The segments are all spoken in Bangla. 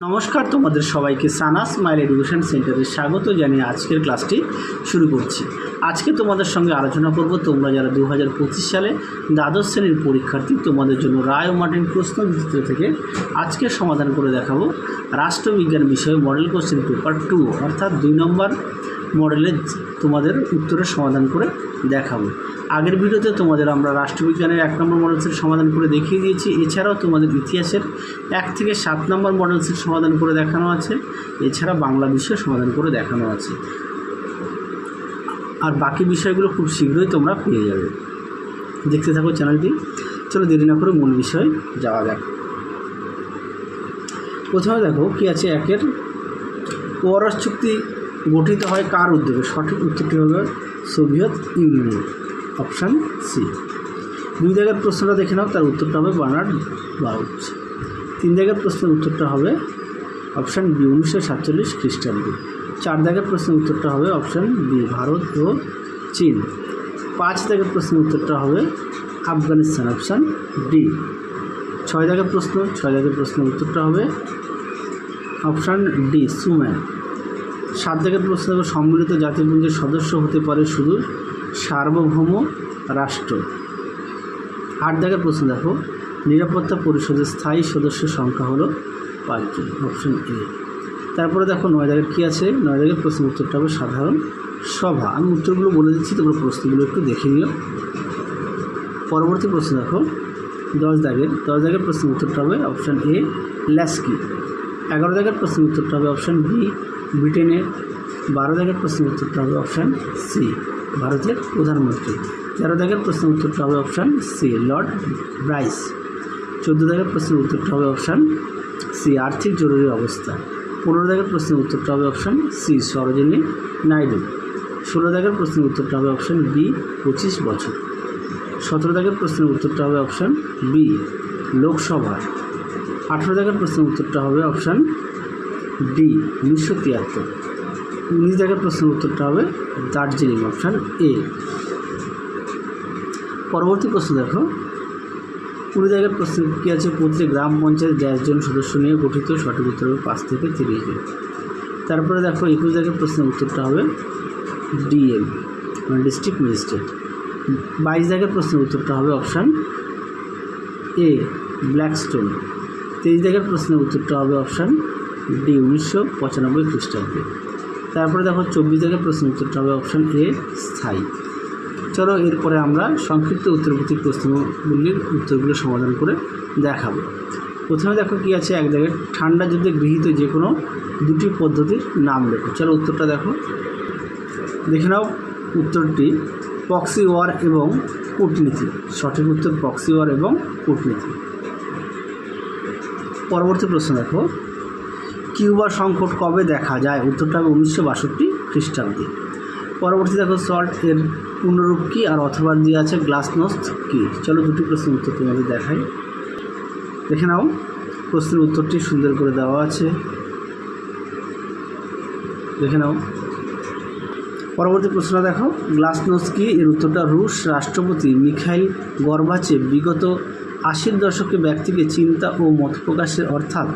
নমস্কার তোমাদের সবাইকে সানা স্মাইল এডুকেশন সেন্টারে স্বাগত জানিয়ে আজকের ক্লাসটি শুরু করছি। আজকে তোমাদের সঙ্গে আলোচনা করব তোমরা যারা দু হাজার পঁচিশ সালে দ্বাদশ শ্রেণির পরীক্ষার্থী, তোমাদের জন্য রায় ও মার্টিন প্রশ্ন চিত্র থেকে আজকে সমাধান করে দেখাবো রাষ্ট্রবিজ্ঞান বিষয়ে মডেল কোশ্চেন পেপার টু, অর্থাৎ দুই নম্বর মডেলের তোমাদের উত্তরের সমাধান করে দেখাবো। আগের ভিডিওতে তোমাদের আমরা রাষ্ট্রবিজ্ঞানের এক নম্বর মডেলসের সমাধান করে দেখিয়ে দিয়েছি। এছাড়াও তোমাদের ইতিহাসের এক থেকে সাত নম্বর মডেলসের সমাধান করে দেখানো আছে। এছাড়া বাংলা বিষয়ের সমাধান করে দেখানো আছে। আর বাকি বিষয়গুলো খুব শীঘ্রই তোমরা পেয়ে যাবে। দেখতে থাকো চ্যানেলটি। চলো দেরি না করে মূল বিষয়ে যাওয়া যাক। প্রথমে দেখো কী আছে একের পরশ চুক্তি গঠিত হয় কার উদ্যোগে? সঠিক উত্তরটি হবে সোভিয়েত ইউনিয়ন, অপশান সি। দুই জায়গার প্রশ্নটা দেখে নাও, তার উত্তরটা হবে বার্নার্ড বাউচ। তিন জায়গার প্রশ্নের উত্তরটা হবে অপশান বি, উনিশশো সাতচল্লিশ খ্রিস্টাব্দে। চার দাগের প্রশ্নের উত্তরটা হবে অপশান বি, ভারত ও চীন। পাঁচ দাগের প্রশ্নের উত্তরটা হবে আফগানিস্তান, অপশান ডি। ছয় দাগের প্রশ্ন, ছয় দাগের প্রশ্নের উত্তরটা হবে অপশান ডি সুম্যান সাত প্রশ্ন দেখো সম্মিলিত জাতিপুঞ্জের সদস্য হতে পারে শুধু সার্বভৌম রাষ্ট্র। আট দাগের প্রশ্ন দেখো, নিরাপত্তা পরিষদের স্থায়ী সদস্যের সংখ্যা হলো পাঁচজন অপশন এ তারপরে দেখো নয় দাগের কী আছে? নয় দাগের প্রশ্ন উত্তরটা হবে সাধারণ সভা। আমি উত্তরগুলো বলে দিচ্ছি, তোমরা প্রশ্নগুলো একটু দেখে নিও। পরবর্তী প্রশ্ন দেখো, দশ দাগের দশ দাগের প্রশ্নের উত্তরটা হবে অপশান এ ল্যাস্কি। এগারো দাগের প্রশ্নের উত্তরটা হবে অপশান বি ব্রিটেনের বারো দাগের প্রশ্নের উত্তরটা হবে অপশান সি, ভারতের প্রধানমন্ত্রী। তেরো দাগের প্রশ্নের উত্তরটা হবে অপশান সি, লর্ড ব্রাইস। চোদ্দ দাগের প্রশ্নের উত্তরটা হবে অপশান সি, আর্থিক জরুরি অবস্থা। পনেরো দাগের প্রশ্নের উত্তরটা হবে অপশান সি, সরোজিনী নাইডু। ষোলো দাগের প্রশ্নের উত্তরটা হবে অপশান বি, পঁচিশ বছর। সতেরো দাগের প্রশ্নের উত্তরটা হবে অপশান বি, লোকসভা। আঠেরো দাগের প্রশ্নের উত্তরটা হবে অপশান ডি উনিশশো তিয়াত্তর। উনিশ দাগের প্রশ্নের উত্তরটা হবে দার্জিলিং, অপশান এ। পরবর্তী প্রশ্ন দেখো। কুড়ি দাগের প্রশ্ন কী আছে? প্রতিটি গ্রাম পঞ্চায়েত গ্যাস জন সদস্য নিয়ে গঠিত সঠিক উত্তর হবে পাঁচ থেকে তিরিশ জন। তারপরে দেখো, একুশ দাগের প্রশ্নের উত্তরটা হবে ডিএম মানে ডিস্ট্রিক্ট ম্যাজিস্ট্রেট। বাইশ দাগের প্রশ্নের উত্তরটা হবে অপশান এ, ব্ল্যাকস্টোন। তেইশ দাগের প্রশ্নের উত্তরটা হবে অপশান ডি উনিশশো পঁচানব্বই খ্রিস্টাব্দে। তারপরে দেখো চব্বিশ দাগের প্রশ্নের উত্তরটা হবে অপশান এ স্থায়ী। চলো এরপরে আমরা সংক্ষিপ্ত উত্তরপ্রতিক প্রশ্নগুলির উত্তরগুলো সমাধান করে দেখাবো। প্রথমে দেখো কী আছে, এক জায়গায় ঠান্ডা যুদ্ধে গৃহীত যে কোনো দুটি পদ্ধতির নাম লেখো। চলো উত্তরটা দেখো। দেখে নাও উত্তরটি, পক্সি ওয়ার এবং কূটনীতি। সঠিক উত্তর পক্সি ওয়ার এবং কূটনীতি। পরবর্তী প্রশ্ন দেখো। কিউবা সংকট কবে দেখা যায়? উত্তরটা হবে উনিশশো বাষট্টি খ্রিস্টাব্দে। পরবর্তী দেখো সল্ট এর পূর্ণরূপ কী? আর অথবা দিয়ে আছে গ্লাসনস্ট কী? চলো দুটি প্রশ্নের উত্তর তোমাদের দেখাই। দেখে নাও, প্রশ্নের উত্তরটি সুন্দর করে দেওয়া আছে। দেখে নাও। পরবর্তী প্রশ্ন দেখো গ্লাসনোস্কি এর উত্তরটা রুশ রাষ্ট্রপতি মিখাইল গর্বাচেভ বিগত আশির দশকে ব্যক্তিকে চিন্তা ও মত প্রকাশের অর্থাৎ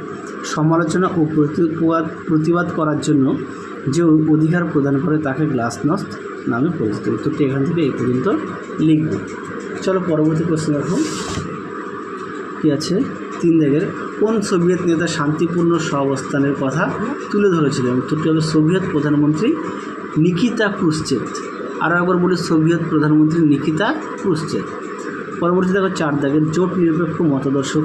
সমালোচনা ও প্রতিবাদ প্রতিবাদ করার জন্য যে অধিকার প্রদান করে তাকে গ্লাসনস্ট নামে পরিচিত। উত্তরটি এখান থেকে এই পর্যন্ত লিখব। চলো পরবর্তী প্রশ্ন দেখো। কী আছে? তিন দাগের, কোন সোভিয়েত নেতা শান্তিপূর্ণ সহাবস্থানের কথা তুলে ধরেছিলেন? উত্তরটি হবে সোভিয়েত প্রধানমন্ত্রী নিকিতা ক্রুশ্চেভ। আরও একবার বলি, সোভিয়েত প্রধানমন্ত্রী নিকিতা ক্রুশ্চেভ। পরবর্তী দেখো চার দাগের জোট নিরপেক্ষ মতাদর্শক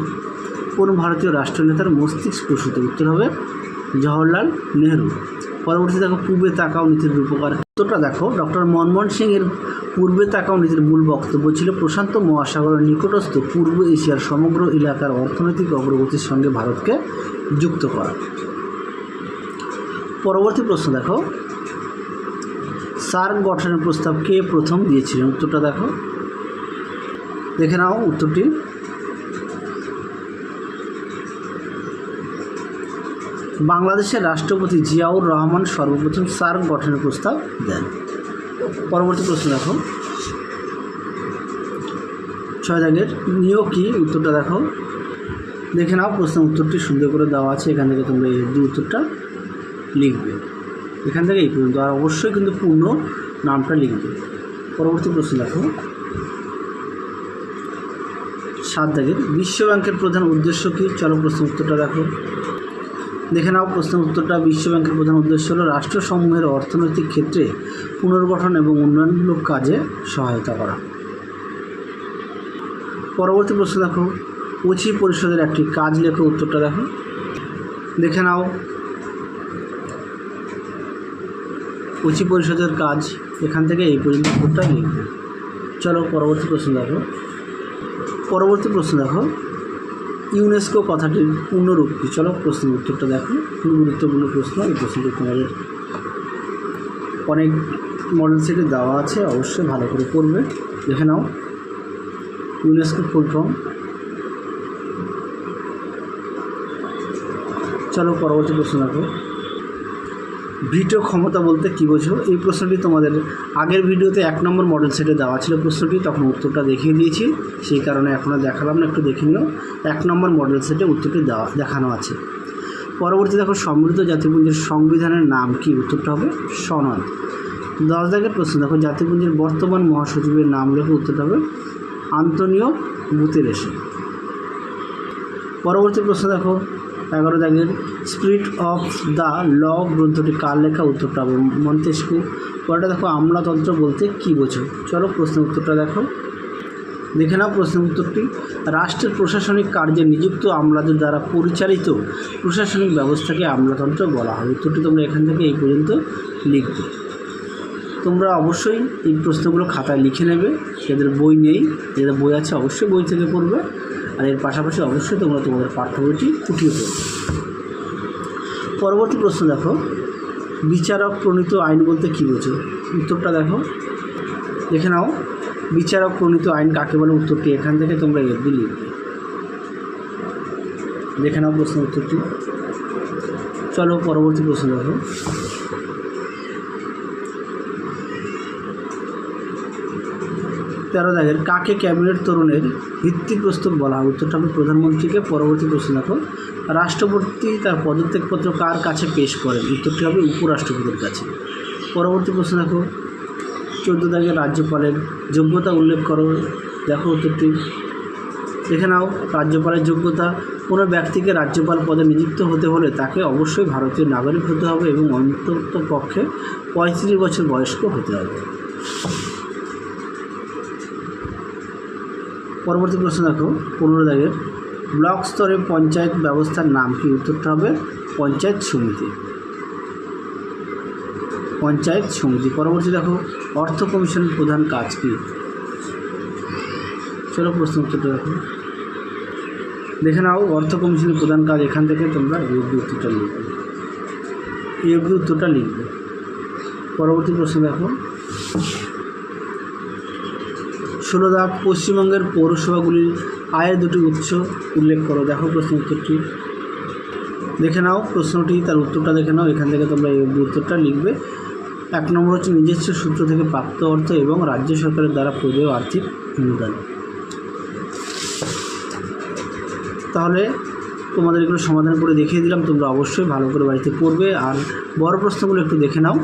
কোন ভারতীয় রাষ্ট্রনেতার মস্তিষ্ক প্রসূত উত্তর হবে জওহরলাল নেহরু। পরবর্তী দেখো, পূর্বে তাকাও নীতির রূপকার। উত্তরটা দেখো, ডক্টর মনমোহন সিং এর পূর্বে তাকাও নীতির মূল বক্তব্য ছিল প্রশান্ত মহাসাগরের নিকটস্থ পূর্ব এশিয়ার সমগ্র এলাকার অর্থনৈতিক অগ্রগতির সঙ্গে ভারতকে যুক্ত করা। পরবর্তী প্রশ্ন দেখো, সার্ক গঠনের প্রস্তাব কে প্রথম দিয়েছিলেন? উত্তরটা দেখো। দেখে নাও উত্তরটি। বাংলাদেশের রাষ্ট্রপতি জিয়াউর রহমান সর্বপ্রথম সার্ক গঠনের প্রস্তাব দেন। পরবর্তী প্রশ্ন দেখো। ছয় দাগের নিয়োগ কি? উত্তরটা দেখো। দেখে নাও প্রশ্ন উত্তরটি সুন্দর করে দেওয়া আছে। এখান থেকে তোমরা এই অবধি উত্তরটা লিখবে। এখান থেকে এই পর্যন্ত। আর অবশ্যই কিন্তু পূর্ণ নামটা লিখবে। পরবর্তী প্রশ্ন দেখো। সাত দাগের, বিশ্ব ব্যাংকের প্রধান উদ্দেশ্য কী? চলো প্রশ্ন উত্তরটা দেখো। দেখে নাও, প্রশ্নের উত্তরটা। বিশ্ব ব্যাংকের প্রধান উদ্দেশ্য হলো রাষ্ট্রসমূহের অর্থনৈতিক ক্ষেত্রে পুনর্গঠন এবং উন্নয়নমূলক কাজে সহায়তা করা। পরবর্তী প্রশ্ন দেখো। উচি পরিষদের একটি কাজ লেখো, উত্তরটা দেখো। দেখে নাও। উচি পরিষদের কাজ, এখান থেকে এই পর্যন্ত উত্তরটা লিখবে। চলো, পরবর্তী প্রশ্ন দেখো। পরবর্তী প্রশ্ন দেখো। ইউনেস্কো কথাটির পূর্ণরূপ কী চলো প্রশ্নের উত্তরটা দেখো। খুব গুরুত্বপূর্ণ প্রশ্ন, এই প্রশ্নটি তোমাদের অনেক মডেল সেটে দেওয়া আছে, অবশ্যই ভালো করে পড়বে। দেখে নাও। ইউনেস্কো ফুল ফর্ম চলো পরবর্তী প্রশ্ন দেখো। ভিটো ক্ষমতা বলতে কী বোঝো এই প্রশ্নটি তোমাদের আগের ভিডিওতে এক নম্বর মডেল সেটে দেওয়া ছিল প্রশ্নটি, তখন উত্তরটা দেখিয়ে দিয়েছি। সেই কারণে এখন দেখালাম না, একটু দেখে নিও। এক নম্বর মডেল সেটে উত্তরটি দেওয়া, দেখানো আছে। পরবর্তী দেখো, সমৃদ্ধ জাতিপুঞ্জের সংবিধানের নাম কি? উত্তরটা হবে সনদ। দশ দাগের প্রশ্ন, দেখো, জাতিপুঞ্জের বর্তমান মহাসচিবের নাম লেখে, উত্তরটা হবে আন্তনিও গুতেরেসে পরবর্তী প্রশ্ন, দেখো এগারো দাগের স্পিরিট অফ দ্য ল গ্রন্থটি কার লেখা? উত্তরটা হবে মন্তেস্কু পরেটা দেখো, আমলাতন্ত্র বলতে কী বোঝো? চলো প্রশ্ন উত্তরটা দেখো। দেখে নাও প্রশ্ন উত্তরটি। রাষ্ট্রের প্রশাসনিক কার্যে নিযুক্ত আমলাদের দ্বারা পরিচালিত প্রশাসনিক ব্যবস্থাকে আমলাতন্ত্র বলা হয়। উত্তরটি তোমরা এখান থেকে এই পর্যন্ত লিখবে। তোমরা অবশ্যই এই প্রশ্নগুলো খাতায় লিখে নেবে। যাদের বই নেই, যাদের বই আছে, অবশ্যই বই থেকে পড়বে। আর এর পাশাপাশি অবশ্যই তোমরা তোমাদের পাঠ্য বইটি ফুটিয়ে পড়বে পরবর্তী প্রশ্ন দেখো, বিচারক প্রণীত আইন বলতে কী বোঝো? উত্তরটা দেখো, দেখে নাও, বিচারক প্রণীত আইন কাকে বলে? উত্তরটি এখান থেকে তোমরা এফবি লিখবে। দেখে নাও প্রশ্ন উত্তরটি। চলো পরবর্তী প্রশ্ন দেখো। তেরো দাগের কাকে ক্যাবিনেট তরুণের ভিত্তিপ্রস্তর বলা হয়। উত্তরটা হবে প্রধানমন্ত্রীকে পরবর্তী প্রশ্ন দেখো রাষ্ট্রপতি তার পদত্যাগপত্র কার কাছে পেশ করেন? উত্তরটি হবে উপরাষ্ট্রপতির কাছে। পরবর্তী প্রশ্ন দেখো চোদ্দ দাগের রাজ্যপালের যোগ্যতা উল্লেখ করো। দেখো উত্তরটি। দেখে নাও, রাজ্যপালের যোগ্যতা। কোনো ব্যক্তিকে রাজ্যপাল পদে নিযুক্ত হতে হলে তাকে অবশ্যই ভারতীয় নাগরিক হতে হবে এবং অন্তত পক্ষে পঁয়ত্রিশ বছর বয়স্ক হতে হবে। পরবর্তী প্রশ্ন দেখো, পনেরো দাগের, ব্লক স্তরে পঞ্চায়েত ব্যবস্থার নাম কি? উত্তরটা হবে পঞ্চায়েত সমিতি। পঞ্চায়েত সমিতি। পরবর্তী দেখো, অর্থ কমিশনের প্রধান কাজ কি? চলো প্রশ্ন উত্তরটা দেখো। দেখে নাও, অর্থ কমিশনের প্রধান কাজ এখান থেকে তোমরা অবধি উত্তরটা লিখবে। অবধি উত্তরটা লিখবে। পরবর্তী প্রশ্ন দেখো ষোলো পশ্চিমবঙ্গের পৌরসভাগুলির আয়ের দুটি উৎস উল্লেখ করো। দেখো প্রশ্ন উত্তরটি। দেখে নাও প্রশ্নটি, তার উত্তরটা দেখে নাও। এখান থেকে তোমরা এই উত্তরটা লিখবে। এক নম্বর হচ্ছে নিজস্ব সূত্র থেকে প্রাপ্ত অর্থ এবং রাজ্য সরকারের দ্বারা প্রদেয় আর্থিক অনুদান। তাহলে তোমাদের এগুলো সমাধান করে দেখিয়ে দিলাম। তোমরা অবশ্যই ভালো করে বাড়িতে পড়বে। আর বড় প্রশ্নগুলো একটু দেখে নাও।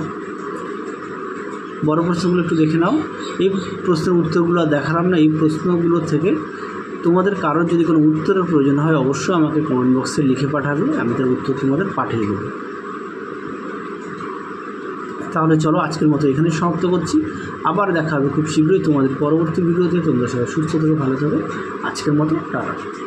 বড় প্রশ্নগুলো একটু দেখে নাও। এই প্রশ্নের উত্তরগুলো দেখালাম না, এই প্রশ্নগুলো থেকে তোমাদের কারোর যদি কোনো উত্তরের প্রয়োজন হয়, অবশ্যই আমাকে কমেন্ট বক্সে লিখে পাঠাবে, আমি তার উত্তর তোমাদের পাঠিয়ে দেবো। তাহলে চলো আজকের মতো এখানে সমাপ্ত করছি। আবার দেখা হবে খুব শীঘ্রই তোমাদের পরবর্তী ভিডিওতে। তোমরা সবাই সুস্থ থেকে, ভালো থাকো। আজকের মতো টাটা।